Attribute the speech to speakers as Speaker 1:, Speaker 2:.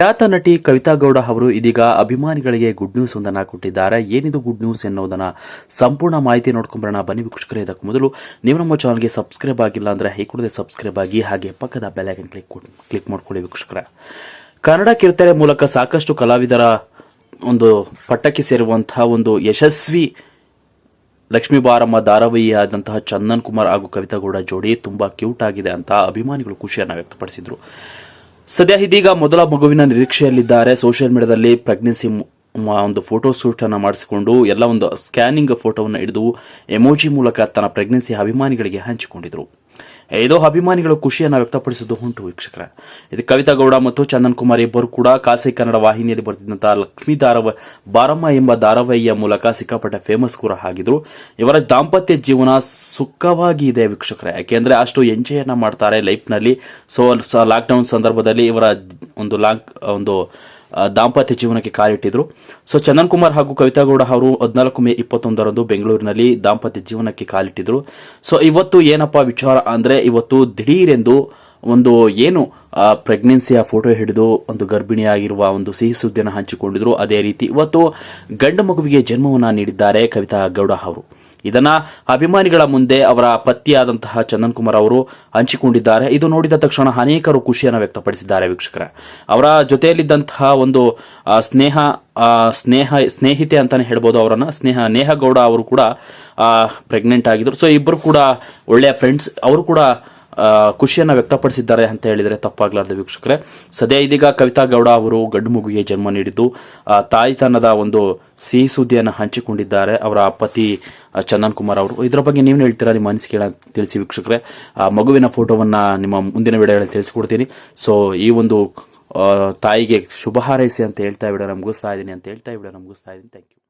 Speaker 1: ಖ್ಯಾತ ನಟಿ ಕವಿತಾ ಗೌಡ ಅವರು ಇದೀಗ ಅಭಿಮಾನಿಗಳಿಗೆ ಗುಡ್ ನ್ಯೂಸ್ ಒಂದನ್ನ ಕೊಟ್ಟಿದ್ದಾರೆ. ಏನಿದು ಗುಡ್ ನ್ಯೂಸ್ ಎನ್ನುವುದನ್ನ ಸಂಪೂರ್ಣ ಮಾಹಿತಿ ನೋಡ್ಕೊಂಬರೋಣ. ಬನ್ನಿ ವೀಕ್ಷಕರೇ, ಇದಕ್ಕೆ ಮೊದಲು ನೀವು ನಮ್ಮ ಚಾನಲ್ಗೆ ಸಬ್ಸ್ಕ್ರೈಬ್ ಆಗಿಲ್ಲ ಅಂದ್ರೆ ಹೈ ಕೂಡದೆ ಸಬ್ಸ್ಕ್ರೈಬ್ ಆಗಿ ಹಾಗೆ ಪಕ್ಕದ ಬೆಲೈಕನ್ ಕ್ಲಿಕ್ ಕ್ಲಿಕ್ ಮಾಡ್ಕೊಳ್ಳಿ ವೀಕ್ಷಕರ. ಕನ್ನಡ ಕಿರುತೆರೆ ಮೂಲಕ ಸಾಕಷ್ಟು ಕಲಾವಿದರ ಒಂದು ಪಟ್ಟಕ್ಕೆ ಸೇರುವಂತಹ ಒಂದು ಯಶಸ್ವಿ ಲಕ್ಷ್ಮೀ ಬಾರಮ್ಮ ಧಾರಾವಾಹಿ ಆದಂತಹ ಚಂದನ್ ಕುಮಾರ್ ಹಾಗೂ ಕವಿತಾ ಗೌಡ ಜೋಡಿ ತುಂಬಾ ಕ್ಯೂಟ್ ಆಗಿದೆ ಅಂತ ಅಭಿಮಾನಿಗಳು ಖುಷಿಯನ್ನು ವ್ಯಕ್ತಪಡಿಸಿದ್ರು. ಸದ್ಯ ಇದೀಗ ಮೊದಲ ಮಗುವಿನ ನಿರೀಕ್ಷೆಯಲ್ಲಿದ್ದಾರೆ. ಸೋಷಿಯಲ್ ಮೀಡಿಯಾದಲ್ಲಿ ಪ್ರೆಗ್ನೆನ್ಸಿ ಒಂದು ಫೋಟೋ ಶೂಟ್ ಅನ್ನು ಮಾಡಿಸಿಕೊಂಡು ಎಲ್ಲ ಒಂದು ಸ್ಕ್ಯಾನಿಂಗ್ ಫೋಟೋವನ್ನು ಹಿಡಿದು ಎಮೋಜಿ ಮೂಲಕ ತನ್ನ ಪ್ರೆಗ್ನೆನ್ಸಿ ಅಭಿಮಾನಿಗಳಿಗೆ ಹಂಚಿಕೊಂಡಿದ್ರು. ಇದು ಅಭಿಮಾನಿಗಳು ಖುಷಿಯನ್ನು ವ್ಯಕ್ತಪಡಿಸಿದ್ದು ಉಂಟು ವೀಕ್ಷಕರ. ಇದು ಕವಿತಾ ಗೌಡ ಮತ್ತು ಚಂದನ್ ಕುಮಾರ್ ಇಬ್ಬರು ಕೂಡ ಖಾಸಗಿ ಕನ್ನಡ ವಾಹಿನಿಯಲ್ಲಿ ಬರ್ತಿದ್ದಂತಹ ಲಕ್ಷ್ಮೀ ಧಾರಾವ, ಬಾರಮ್ಮ ಎಂಬ ಧಾರಾವಾಹಿಯ ಮೂಲಕ ಸಿಕ್ಕಾಪಟ್ಟೆ ಫೇಮಸ್ ಕೂಡ ಆಗಿದ್ರು. ಇವರ ದಾಂಪತ್ಯ ಜೀವನ ಸುಖವಾಗಿ ಇದೆ ವೀಕ್ಷಕರೇ. ಯಾಕೆಂದ್ರೆ ಅಷ್ಟು ಎಂಜಾಯನ್ನ ಮಾಡ್ತಾರೆ ಲೈಫ್ನಲ್ಲಿ. ಸೊ ಲಾಕ್ಡೌನ್ ಸಂದರ್ಭದಲ್ಲಿ ಇವರ ಒಂದು ಲಾಂಗ್ ಒಂದು ದಾಂಪತ್ಯ ಜೀವನಕ್ಕೆ ಕಾಲಿಟ್ಟಿದ್ರು. ಸೊ ಚಂದನ್ ಕುಮಾರ್ ಹಾಗೂ ಕವಿತಾ ಗೌಡ ಅವರು ಹದಿನಾಲ್ಕು ಮೇ ಇಪ್ಪತ್ತೊಂದರಂದು ಬೆಂಗಳೂರಿನಲ್ಲಿ ದಾಂಪತ್ಯ ಜೀವನಕ್ಕೆ ಕಾಲಿಟ್ಟಿದ್ರು. ಸೊ ಇವತ್ತು ಏನಪ್ಪಾ ವಿಚಾರ ಅಂದ್ರೆ, ಇವತ್ತು ದಿಢೀರೆಂದು ಒಂದು ಏನು ಪ್ರೆಗ್ನೆನ್ಸಿಯ ಫೋಟೋ ಹಿಡಿದು ಒಂದು ಗರ್ಭಿಣಿಯಾಗಿರುವ ಒಂದು ಸಿಹಿ ಸುದ್ದಿಯನ್ನು ಹಂಚಿಕೊಂಡಿದ್ರು. ಅದೇ ರೀತಿ ಇವತ್ತು ಗಂಡು ಮಗುವಿಗೆ ಜನ್ಮವನ್ನು ನೀಡಿದ್ದಾರೆ ಕವಿತಾ ಗೌಡ ಅವರು. ಇದನ್ನ ಅಭಿಮಾನಿಗಳ ಮುಂದೆ ಅವರ ಪತಿಯಾದಂತಹ ಚಂದನ್ ಕುಮಾರ್ ಅವರು ಹಂಚಿಕೊಂಡಿದ್ದಾರೆ. ಇದು ನೋಡಿದ ತಕ್ಷಣ ಅನೇಕರು ಖುಷಿಯನ್ನು ವ್ಯಕ್ತಪಡಿಸಿದ್ದಾರೆ ವೀಕ್ಷಕರ. ಅವರ ಜೊತೆಯಲ್ಲಿದ್ದಂತಹ ಒಂದು ಸ್ನೇಹ ಸ್ನೇಹ, ಸ್ನೇಹಿತೆ ಅಂತಾನೆ ಹೇಳ್ಬೋದು ಅವರನ್ನ. ಸ್ನೇಹ ನೇಹ ಗೌಡ ಅವರು ಕೂಡ ಪ್ರೆಗ್ನೆಂಟ್ ಆಗಿದ್ರು. ಸೊ ಇಬ್ಬರು ಕೂಡ ಒಳ್ಳೆಯ ಫ್ರೆಂಡ್ಸ್ ಅವರು ಕೂಡ ಖುಷಿಯನ್ನ ವ್ಯಕ್ತಪಡಿಸಿದ್ದಾರೆ ಅಂತ ಹೇಳಿದರೆ ತಪ್ಪಾಗಲಾರ್ದು ವೀಕ್ಷಕರೇ. ಸದ್ಯ ಇದೀಗ ಕವಿತಾ ಗೌಡ ಅವರು ಗಂಡು ಮಗುವಿಗೆ ಜನ್ಮ ನೀಡಿದ್ದು ತಾಯಿತನದ ಒಂದು ಸಿಹಿ ಸುದ್ದಿಯನ್ನು ಹಂಚಿಕೊಂಡಿದ್ದಾರೆ ಅವರ ಪತಿ ಚಂದನ್ ಕುಮಾರ್ ಅವರು. ಇದರ ಬಗ್ಗೆ ನೀವು ಹೇಳ್ತೀರಾ? ನಿಮ್ಮ ಅನಿಸಿಕೆ ತಿಳಿಸಿ ವೀಕ್ಷಕರೇ. ಆ, ಮಗುವಿನ ಫೋಟೋವನ್ನು ನಿಮ್ಮ ಮುಂದಿನ ವಿಡಿಯೋಗಳಲ್ಲಿ ತಿಳಿಸ್ಕೊಡ್ತೀನಿ. ಸೊ ಈ ಒಂದು ತಾಯಿಗೆ ಶುಭ ಹಾರೈಸಿ ಅಂತ ಹೇಳ್ತಾ ವಿಡಿಯೋನ ಮುಗಿಸ್ತಾ ಇದ್ದೀನಿ ಅಂತ ಹೇಳ್ತಾ ವಿಡಿಯೋನ ಮುಗಿಸ್ತಾ ಇದ್ದೀನಿ. Thank you